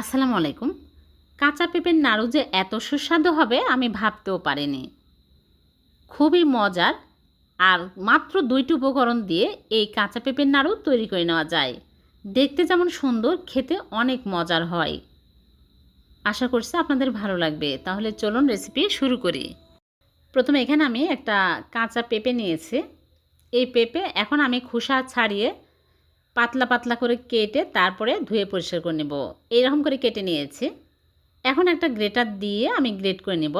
আসসালামু আলাইকুম। কাঁচা পেঁপের নাড়ু যে এত সুস্বাদু হবে আমি ভাবতেও পারিনি। খুবই মজার আর মাত্র দুইটি উপকরণ দিয়ে এই কাঁচা পেঁপের নাড়ু তৈরি করে নেওয়া যায়। দেখতে যেমন সুন্দর, খেতে অনেক মজার হয়। আশা করছি আপনাদের ভালো লাগবে। তাহলে চলুন রেসিপি শুরু করি। প্রথমে এখানে আমি একটা কাঁচা পেঁপে নিয়েছি। এই পেঁপে এখন আমি খোসা ছাড়িয়ে পাতলা পাতলা করে কেটে তারপরে ধুয়ে পরিষ্কার করে নেব। এইরকম করে কেটে নিয়েছি। এখন একটা গ্রেটার দিয়ে আমি গ্রেট করে নেব।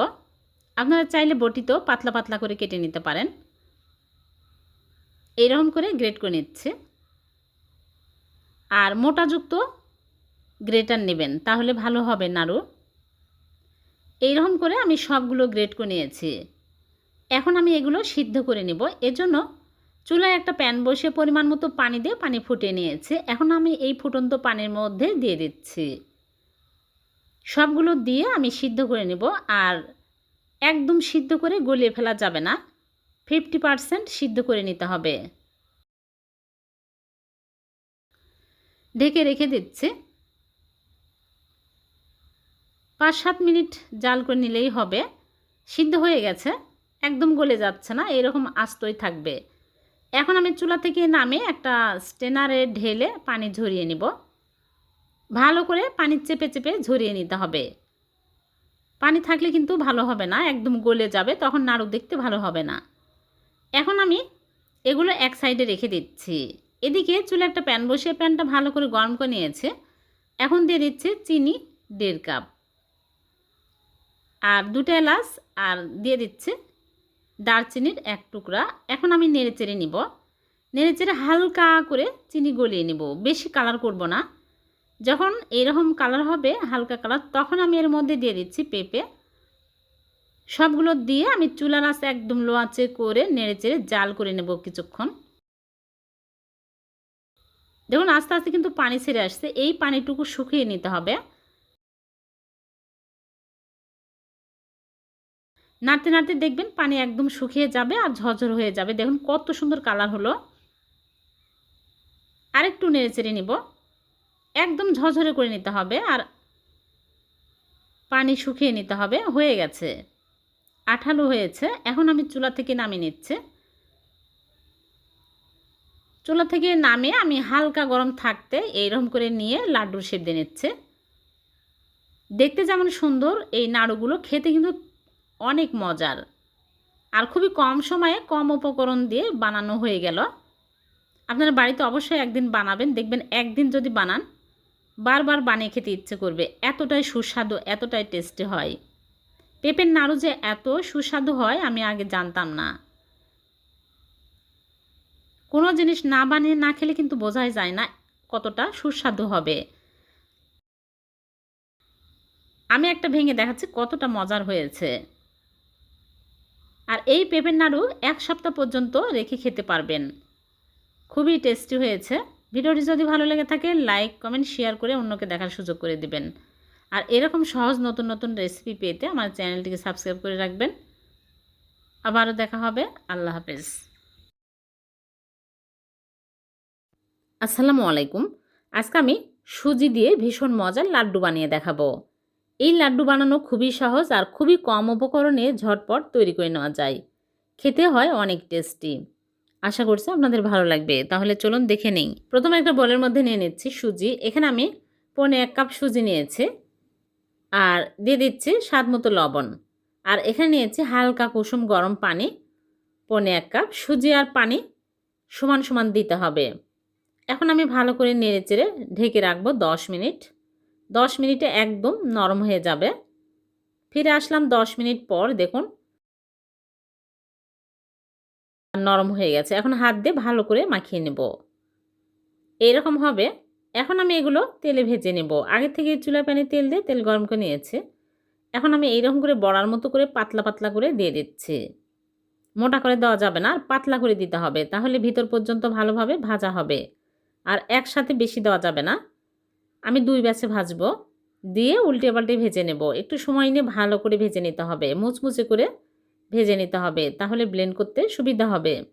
আপনারা চাইলে বটিতেও পাতলা পাতলা করে কেটে নিতে পারেন। এইরকম করে গ্রেট করে নিচ্ছে। আর মোটাযুক্ত গ্রেটার নেবেন, তাহলে ভালো হবে নাড়ু। এইরকম করে আমি সবগুলো গ্রেট করে নিয়েছি। এখন আমি এগুলো সিদ্ধ করে নেব। এজন্য চুলায় একটা প্যান বসে পরিমাণ মতো পানি দিয়ে পানি ফুটিয়ে নিয়েছে। এখন আমি এই ফুটন্ত পানির মধ্যে দিয়ে দিচ্ছি। সবগুলো দিয়ে আমি সিদ্ধ করে নেব আর একদম সিদ্ধ করে গলিয়ে ফেলা যাবে না। ফিফটি পারসেন্ট সিদ্ধ করে নিতে হবে। ঢেকে রেখে দিচ্ছি। পাঁচ সাত মিনিট জাল করে নিলেই হবে। সিদ্ধ হয়ে গেছে। একদম গলে যাচ্ছে না, এরকম আস্তই থাকবে। এখন আমি চুলা থেকে নামে একটা স্টেনারে ঢেলে পানি ঝরিয়ে নিব। ভালো করে পানি চেপে চেপে ঝরিয়ে নিতে হবে। পানি থাকলে কিন্তু ভালো হবে না, একদম গলে যাবে, তখন নাড়ু দেখতে ভালো হবে না। এখন আমি এগুলো এক সাইডে রেখে দিচ্ছি। এদিকে চুলে একটা প্যান বসিয়ে প্যানটা ভালো করে গরম করে নিয়েছে। এখন দিয়ে দিচ্ছে চিনি দেড় কাপ। আর দুটো এলাচ আর দিয়ে দিচ্ছে দারচিনির এক টুকরা। এখন আমি নেড়ে চেড়ে নিব। নেড়ে চেড়ে হালকা করে চিনি গলিয়ে নিব। বেশি কালার করব না। যখন এরকম কালার হবে, হালকা কালার তখন আমি এর মধ্যে দিয়ে দিচ্ছি পেঁপে। সবগুলো দিয়ে আমি চুলার আঁচে একদম লো আঁচে করে নেড়ে চেড়ে জাল করে নেব কিছুক্ষণ। দেখুন, আস্তে আস্তে কিন্তু পানি ছেড়ে আসছে। এই পানিটুকু শুকিয়ে নিতে হবে। নাড়তে নাড়তে দেখবেন পানি একদম শুকিয়ে যাবে আর ঝরঝর হয়ে যাবে। দেখুন কত সুন্দর কালার হলো। আরেকটু নেড়ে চেড়ে নিব। একদম ঝরঝরে করে নিতে হবে আর পানি শুকিয়ে নিতে হবে। হয়ে গেছে। আঠালো হয়েছে। এখন আমি চুলা থেকে নামিয়ে নিচ্ছে। চুলা থেকে নামিয়ে আমি হালকা গরম থাকতে এইরকম করে নিয়ে লাড্ডুর শেপ দিয়ে নিচ্ছে। দেখতে যেমন সুন্দর এই নাড়ুগুলো খেতে কিন্তু অনেক মজার। আর খুবই কম সময়ে কম উপকরণ দিয়ে বানানো হয়ে গেল। আপনারা বাড়িতে অবশ্যই একদিন বানাবেন, দেখবেন একদিন যদি বানান, বারবার বানিয়ে খেতে ইচ্ছে করবে। এতটাই সুস্বাদু, এতটাই টেস্টি হয়। পেঁপের নাড়ু যে এত সুস্বাদু হয়, আমি আগে জানতাম না। কোনো জিনিস না বানিয়ে না খেলে কিন্তু বোঝাই যায় না কতটা সুস্বাদু হবে। আমি একটা ভেঙে দেখাচ্ছি কতটা মজার হয়েছে। আর এই পেঁপের নাড়ু এক সপ্তাহ পর্যন্ত রেখে খেতে পারবেন। খুবই টেস্টি হয়েছে। ভিডিওটি যদি ভালো লেগে থাকে, লাইক, কমেন্ট, শেয়ার করে অন্যকে দেখার সুযোগ করে দিবেন। আর এরকম সহজ নতুন নতুন রেসিপি পেতে আমার চ্যানেলটিকে সাবস্ক্রাইব করে রাখবেন। আবারও দেখা হবে। আল্লাহ হাফেজ। আসসালামু আলাইকুম। আজকে আমি সুজি দিয়ে ভীষণ মজার লাড্ডু বানিয়ে দেখাবো। এই লাড্ডু বানানো খুবই সহজ আর খুবই কম উপকরণে ঝটপট তৈরি করে নেওয়া যায়। খেতে হয় অনেক টেস্টি। আশা করছি আপনাদের ভালো লাগবে। তাহলে চলুন দেখে নেই। প্রথমে একটা বলের মধ্যে নিয়ে নিচ্ছি সুজি। এখানে আমি পনে এক কাপ সুজি নিয়েছি আর দিয়ে দিচ্ছি স্বাদ মতো লবণ। আর এখানে নিয়েছি হালকা কুসুম গরম পানি, পনে এক কাপ সুজি আর পানি সমান সমান দিতে হবে। এখন আমি ভালো করে নেড়ে চেড়ে ঢেকে রাখব দশ মিনিট। দশ মিনিটে একদম নরম হয়ে যাবে। ফিরে আসলাম দশ মিনিট পর, দেখুন। নরম হয়ে গেছে। এখন হাত দিয়ে ভালো করে মাখিয়ে নেব। এইরকম হবে। এখন আমি এগুলো তেলে ভেজে নেব। আগে থেকে চুলা প্যানে তেল দিয়ে তেল গরম করে নিয়েছে। এখন আমি এইরকম করে বড়ার মতো করে পাতলা পাতলা করে দিয়ে দিচ্ছি। মোটা করে দেওয়া যাবে না, আর পাতলা করে দিতে হবে। তাহলে ভিতর পর্যন্ত ভালোভাবে ভাজা হবে। আর একসাথে বেশি দেওয়া যাবে না। আমি দুই ব্যাচে ভাজবো, দিয়ে উল্টে পাল্টে ভেজে নেব। একটু সময় নিয়ে ভালো করে ভেজে নিতে হবে, মুচমুচে করে ভেজে নিতে হবে, তাহলে ব্লেন্ড করতে সুবিধা হবে।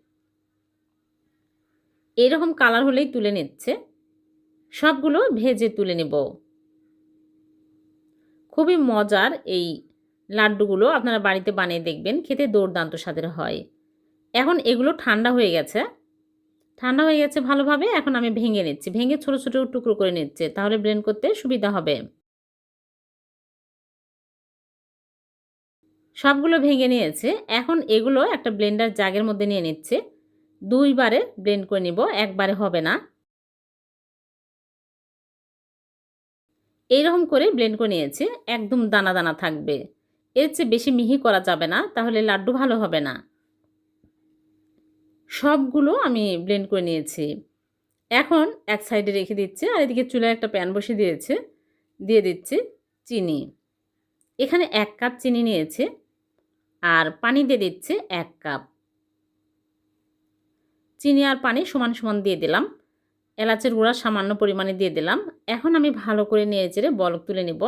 এরকম কালার হলেই তুলে নিচ্ছে। সবগুলো ভেজে তুলে নেব। খুবই মজার এই লাড্ডুগুলো আপনারা বাড়িতে বানিয়ে দেখবেন, খেতে দুর্দান্ত স্বাদের হয়। এখন এগুলো ঠান্ডা হয়ে গেছে। ঠান্ডা হয়ে গেছে ভালোভাবে, এখন আমি ভেঙে নিচ্ছি। ভেঙে ছোট ছোট টুকরো করে নিচ্ছে, তাহলে ব্লেন্ড করতে সুবিধা হবে। সবগুলো ভেঙে নিয়েছে। এখন এগুলো একটা ব্লেন্ডার জাগের মধ্যে নিয়ে নিচ্ছে। দুইবারে ব্লেন্ড করে নিব, একবারে হবে না। এইরকম করে ব্লেন্ড করে নিয়েছে, একদম দানা দানা থাকবে। এর চেয়ে বেশি মিহি করা যাবে না, তাহলে লাড্ডু ভালো হবে না। সবগুলো আমি ব্লেন্ড করে নিয়েছি। এখন এক সাইডে রেখে দিচ্ছে, আর এদিকে চুলায় একটা প্যান বসিয়ে দিয়েছে, দিয়ে দিচ্ছে চিনি। এখানে এক কাপ চিনি নিয়েছে, আর পানি দিয়ে দিচ্ছে এক কাপ চিনি আর পানি সমান সমান দিয়ে দিলাম। এলাচের গুঁড়া সামান্য পরিমাণে দিয়ে দিলাম। এখন আমি ভালো করে নিয়ে চেড়ে বলক তুলে নিব।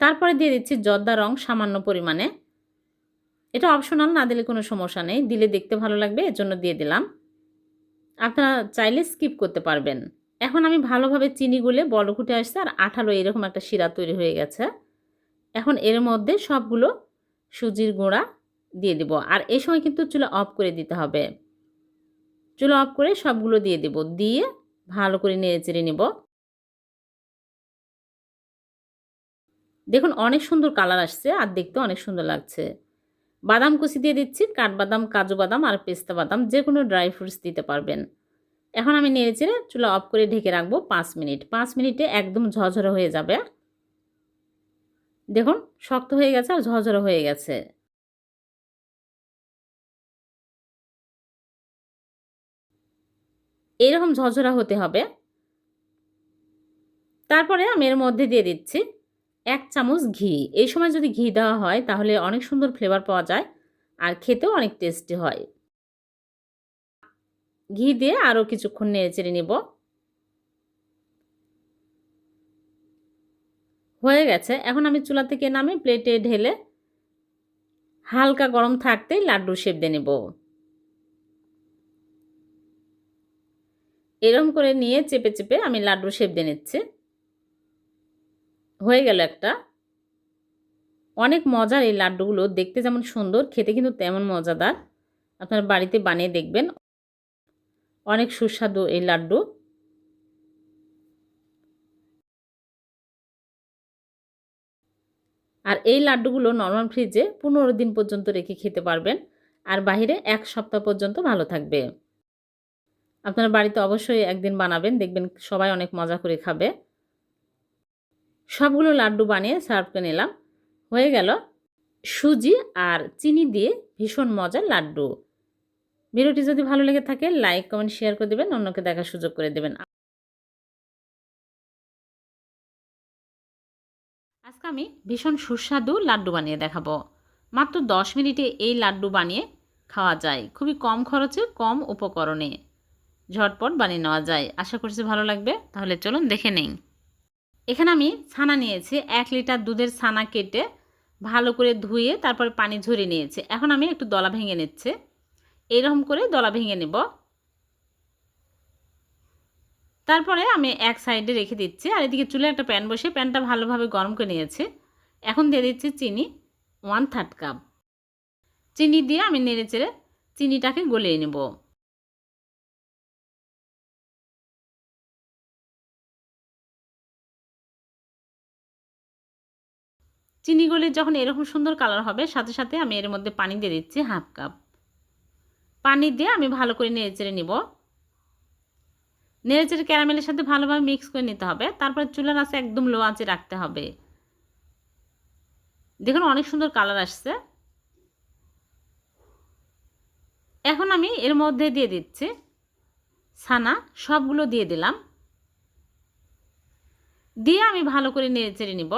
তারপরে দিয়ে দিচ্ছি জর্দা রং সামান্য পরিমাণে। এটা অপশনাল না দিলে কোনো সমস্যা নেই। দিলে দেখতে ভালো লাগবে, এর জন্য দিয়ে দিলাম। আপনারা চাইলে স্কিপ করতে পারবেন। এখন আমি ভালোভাবে চিনি গুলে বড় ফুটে আসছে আর আঠালো এরকম একটা শিরা তৈরি হয়ে গেছে। এখন এর মধ্যে সবগুলো সুজির গুঁড়া দিয়ে দিব। আর এই সময় কিন্তু চুলা অফ করে দিতে হবে। চুলা অফ করে সবগুলো দিয়ে দিব। দিয়ে ভালো করে নেড়ে চেড়ে নেব। দেখুন, অনেক সুন্দর কালার আসছে আর দেখতে অনেক সুন্দর লাগছে। বাদাম কুচি দিয়ে দিচ্ছি, কাঠবাদাম, কাজু বাদাম আর পেস্তা বাদাম যে কোনো ড্রাই ফ্রুটস দিতে পারবেন। এখন আমি নেড়েচেড়ে চুলা অফ করে ঢেকে রাখব পাঁচ মিনিট। পাঁচ মিনিটে একদম ঝরঝরে হয়ে যাবে। দেখুন, শক্ত হয়ে গেছে আর ঝরঝরে হয়ে গেছে। এরকম ঝরঝরা হতে হবে। তারপরে আমি এর মধ্যে দিয়ে দিচ্ছি এক চামচ ঘি। এই সময় যদি ঘি দেওয়া হয়, তাহলে অনেক সুন্দর ফ্লেভার পাওয়া যায় আর খেতেও অনেক টেস্টি হয়। ঘি দিয়ে আরও কিছুক্ষণ নেড়ে চেড়ে নেব। হয়ে গেছে। এখন আমি চুলা থেকে নামে প্লেটে ঢেলে হালকা গরম থাকতেই লাড্ডু শেপ দিয়ে নেব। এরম করে নিয়ে চেপে চেপে আমি লাড্ডু শেপ দিয়ে নিচ্ছি। হয়ে গেল একটা। অনেক মজার এই লাড্ডুগুলো। দেখতে যেমন সুন্দর, খেতে কিন্তু তেমন মজাদার। আপনার বাড়িতে বানিয়ে দেখবেন। অনেক সুস্বাদু এই লাড্ডু। আর এই লাড্ডুগুলো নর্মাল ফ্রিজে পনেরো দিন পর্যন্ত রেখে খেতে পারবেন। আর বাহিরে এক সপ্তাহ পর্যন্ত ভালো থাকবে। আপনার বাড়িতে অবশ্যই একদিন বানাবেন, দেখবেন সবাই অনেক মজা করে খাবে। সবগুলো লাড্ডু বানিয়ে সার্ভ করে নিলাম। হয়ে গেল সুজি আর চিনি দিয়ে ভীষণ মজার লাড্ডু। ভিডিওটি যদি ভালো লেগে থাকে, লাইক, কমেন্ট, শেয়ার করে দেবেন, অন্যকে দেখার সুযোগ করে দেবেন। আজকে আমি ভীষণ সুস্বাদু লাড্ডু বানিয়ে দেখাবো। মাত্র দশ মিনিটে এই লাড্ডু বানিয়ে খাওয়া যায়। খুবই কম খরচে, কম উপকরণে। ঝটপট বানিয়ে নেওয়া যায়। আশা করছি ভালো লাগবে। তাহলে চলুন দেখে নেই। এখানে আমি ছানা নিয়েছি। এক লিটার দুধের ছানা কেটে ভালো করে ধুয়ে তারপরে পানি ঝরিয়ে নিয়েছি। এখন আমি একটু দলা ভেঙে নিচ্ছে। এরকম করে দলা ভেঙে নেব। তারপরে আমি এক সাইডে রেখে দিচ্ছি। আর এদিকে চুলে একটা প্যান বসে প্যানটা ভালোভাবে গরম করে নিয়েছে। এখন দিয়ে দিচ্ছি চিনি ওয়ান থার্ড কাপ চিনি দিয়ে আমি নেড়ে চেড়ে চিনিটাকে গলিয়ে নেব। চিনি গলি যখন এরকম সুন্দর কালার হবে, সাথে সাথে আমি এর মধ্যে পানি দিয়ে দিচ্ছি হাফ কাপ পানি দিয়ে আমি ভালো করে নেড়ে চেড়ে নিব। নেড়ে চেড়ে ক্যারামেলের সাথে ভালোভাবে মিক্স করে নিতে হবে। তারপরে চুলার আঁচে একদম লো আঁচে রাখতে হবে। দেখুন অনেক সুন্দর কালার আসছে। এখন আমি এর মধ্যে দিয়ে দিচ্ছি ছানা, সবগুলো দিয়ে দিলাম। দিয়ে আমি ভালো করে নেড়ে চেড়ে নিব।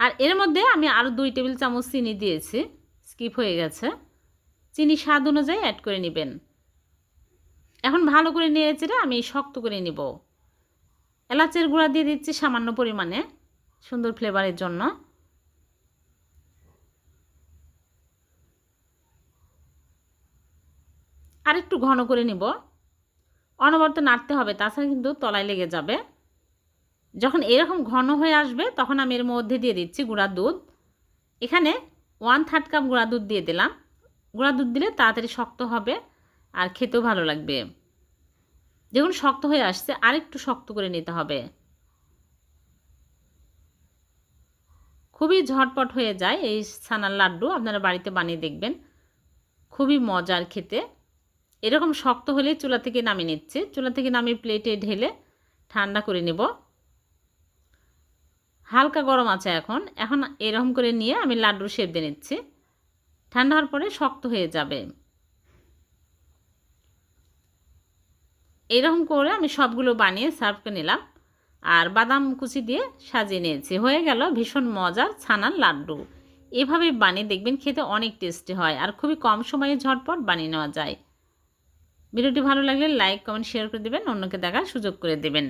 আর এর মধ্যে আমি আরও দুই টেবিল চামচ চিনি দিয়েছি। স্কিপ হয়ে গেছে। চিনি স্বাদ অনুযায়ী অ্যাড করে নেবেন। এখন ভালো করে নিয়ে চেড়ে আমি শক্ত করে নিব। এলাচের গুঁড়া দিয়ে দিচ্ছি সামান্য পরিমাণে সুন্দর ফ্লেভারের জন্য। আর একটু ঘন করে নিব। অনবরত নাড়তে হবে, তাছাড়া কিন্তু তলায় লেগে যাবে। যখন এরকম ঘন হয়ে আসবে, তখন আমি এর মধ্যে দিয়ে দিচ্ছি গুঁড়া দুধ। এখানে ওয়ান থার্ড কাপ গুঁড়া দুধ দিয়ে দিলাম। গুঁড়া দুধ দিলে তাড়াতাড়ি শক্ত হবে আর খেতেও ভালো লাগবে। দেখুন, শক্ত হয়ে আসছে, আরেকটু শক্ত করে নিতে হবে। খুবই ঝটপট হয়ে যায় এই ছানার লাড্ডু, আপনারা বাড়িতে বানিয়ে দেখবেন। খুবই মজার খেতে। এরকম শক্ত হলে চুলা থেকে নামিয়ে নিচ্ছে। চুলা থেকে নামিয়ে প্লেটে ঢেলে ঠান্ডা করে নেব। হালকা গরম আছে এখন। এখন এরকম করে নিয়ে আমি লাড্ডুর শেপ দিয়ে নিচ্ছি। ঠান্ডা হওয়ার পরে শক্ত হয়ে যাবে। এরকম করে আমি সবগুলো বানিয়ে সার্ভ করে নিলাম। আর বাদাম কুচি দিয়ে সাজিয়ে নিয়েছি। হয়ে গেল ভীষণ মজার ছানার লাড্ডু। এভাবে বানিয়ে দেখবেন খেতে অনেক টেস্টি হয় আর খুবই কম সময়ে ঝটপট বানিয়ে নেওয়া যায়। ভিডিওটি ভালো লাগলে লাইক, কমেন্ট, শেয়ার করে দেবেন। অন্যকে দেখার সুযোগ করে দেবেন।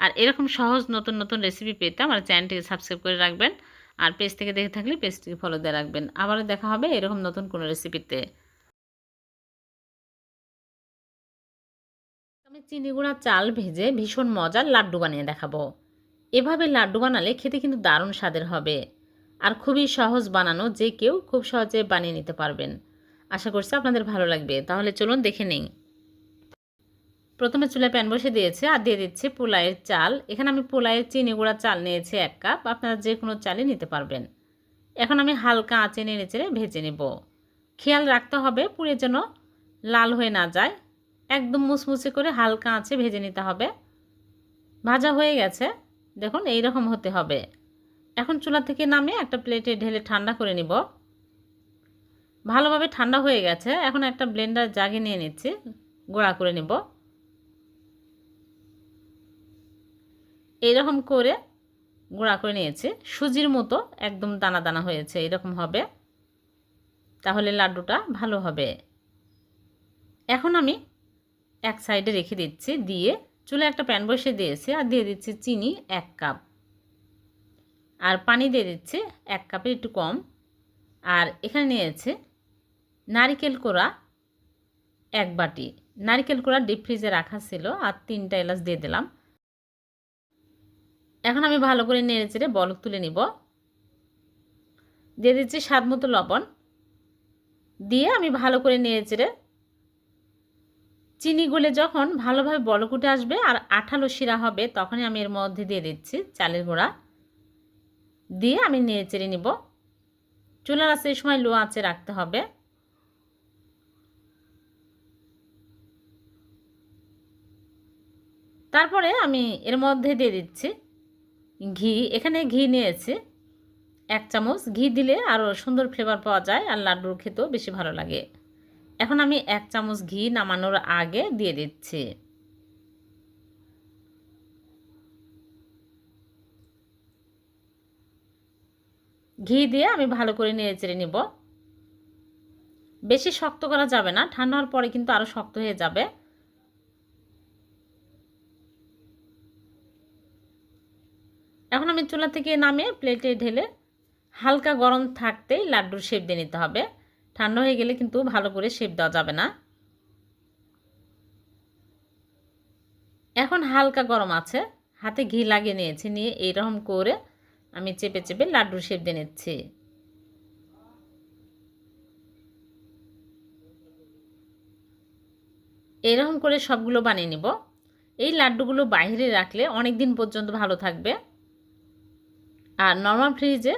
আর এরকম সহজ নতুন নতুন রেসিপি পেতে আমার চ্যানেলটিকে সাবস্ক্রাইব করে রাখবেন আর পেজ থেকে দেখে থাকলে পেজটিকে ফলো দিয়ে রাখবেন। আবারও দেখা হবে এরকম নতুন কোনো রেসিপিতে আমি চিনি গুঁড়া, চাল ভেজে ভীষণ মজার লাড্ডু বানিয়ে দেখাবো। এভাবে লাড্ডু বানালে খেতে কিন্তু দারুণ স্বাদের হবে। আর খুবই সহজ বানানো যে কেউ খুব সহজে বানিয়ে নিতে পারবেন। আশা করছি আপনাদের ভালো লাগবে। তাহলে চলুন দেখে নিই। প্রথমে চুলে প্যান বসে দিয়েছে আর দিয়ে দিচ্ছে পোলাইয়ের চাল। এখানে আমি পোলাইয়ের চিনি গুঁড়া চাল নিয়েছি এক কাপ, আপনারা যে কোনো চালই নিতে পারবেন। এখন আমি হালকা আঁচে নেড়ে চেড়ে ভেজে নেব। খেয়াল রাখতে হবে পুড়ে যেন লাল হয়ে না যায়। একদম মুসমুসে করে হালকা আঁচে ভেজে নিতে হবে। ভাজা হয়ে গেছে। দেখুন এই রকম হতে হবে। এখন চুলা থেকে নামে একটা প্লেটে ঢেলে ঠান্ডা করে নিব। ভালোভাবে ঠান্ডা হয়ে গেছে। এখন একটা ব্লেন্ডার জাগে নিয়ে নিচ্ছি। গোড়া করে নিব। এইরকম করে গুঁড়া করে নিয়েছি। সুজির মতো একদম দানা দানা হয়েছে এরকম হবে। তাহলে লাড্ডুটা ভালো হবে। এখন আমি এক সাইডে রেখে দিচ্ছি, দিয়ে চুলে একটা প্যান বসে দিয়েছি, আর দিয়ে দিচ্ছি চিনি এক কাপ। আর পানি দিয়ে দিচ্ছি এক কাপের একটু কম। আর এখানে নিয়েছে নারিকেল কোড়া এক বাটি। নারিকেল কোড়া ডিপ ফ্রিজে রাখা ছিল, আর তিনটা এলাচ দিয়ে দিলাম। এখন আমি ভালো করে নেড়ে চেড়ে বলক তুলে নিব। দিয়ে দিচ্ছি স্বাদ মতো লবণ। দিয়ে আমি ভালো করে নেড়ে চেড়ে চিনি গুলে যখন ভালোভাবে বলক উঠে আসবে আর আঠালো শিরা হবে তখনই আমি এর মধ্যে দিয়ে দিচ্ছি চালের গুঁড়া। দিয়ে আমি নেড়ে চেড়ে নিব। চুলার আছে এই সময় লো আঁচে রাখতে হবে। তারপরে আমি এর মধ্যে দিয়ে দিচ্ছি ঘি, এখানে ঘি নিয়েছি। এক চামচ ঘি দিলে আরও সুন্দর ফ্লেভার পাওয়া যায় আর লাড্ডুর খেতেও বেশি ভালো লাগে। এখন আমি এক চামচ ঘি নামানোর আগে দিয়ে দিচ্ছি। ঘি দিয়ে আমি ভালো করে নেড়ে চেড়ে নিব। বেশি শক্ত করা যাবে না, ঠান্ডা হওয়ার পরে কিন্তু আরও শক্ত হয়ে যাবে। এখন আমি চুলা থেকে নামিয়ে প্লেটে ঢেলে হালকা গরম থাকতেই লাড্ডুর শেপ দিয়ে নিতে হবে। ঠান্ডা হয়ে গেলে কিন্তু ভালো করে শেপ দেওয়া যাবে না। এখন হালকা গরম আছে। হাতে ঘি লাগিয়ে নিয়েছি, নিয়ে এইরকম করে আমি চেপে চেপে লাড্ডুর শেপ দিয়ে নিচ্ছি। এরকম করে সবগুলো বানিয়ে নিব। এই লাড্ডুগুলো বাইরে রাখলে অনেক দিন পর্যন্ত ভালো থাকবে। আর নর্মাল ফ্রিজে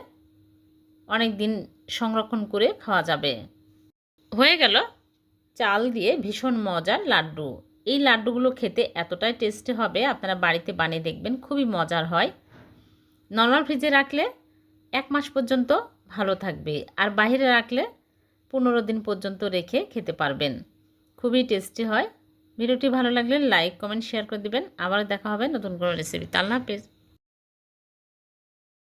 অনেক দিন সংরক্ষণ করে খাওয়া যাবে। হয়ে গেল চাল দিয়ে ভীষণ মজার লাড্ডু। এই লাড্ডুগুলো খেতে এতটাই টেস্টি হবে, আপনারা বাড়িতে বানিয়ে দেখবেন, খুবই মজার হয়। নর্মাল ফ্রিজে রাখলে এক মাস পর্যন্ত ভালো থাকবে আর বাইরে রাখলে পনেরো দিন পর্যন্ত রেখে খেতে পারবেন। খুবই টেস্টি হয়। ভিডিওটি ভালো লাগলে লাইক, কমেন্ট, শেয়ার করে দিবেন। আবার দেখা হবে নতুন কোনো রেসিপি আল্লাহ হাফেজ।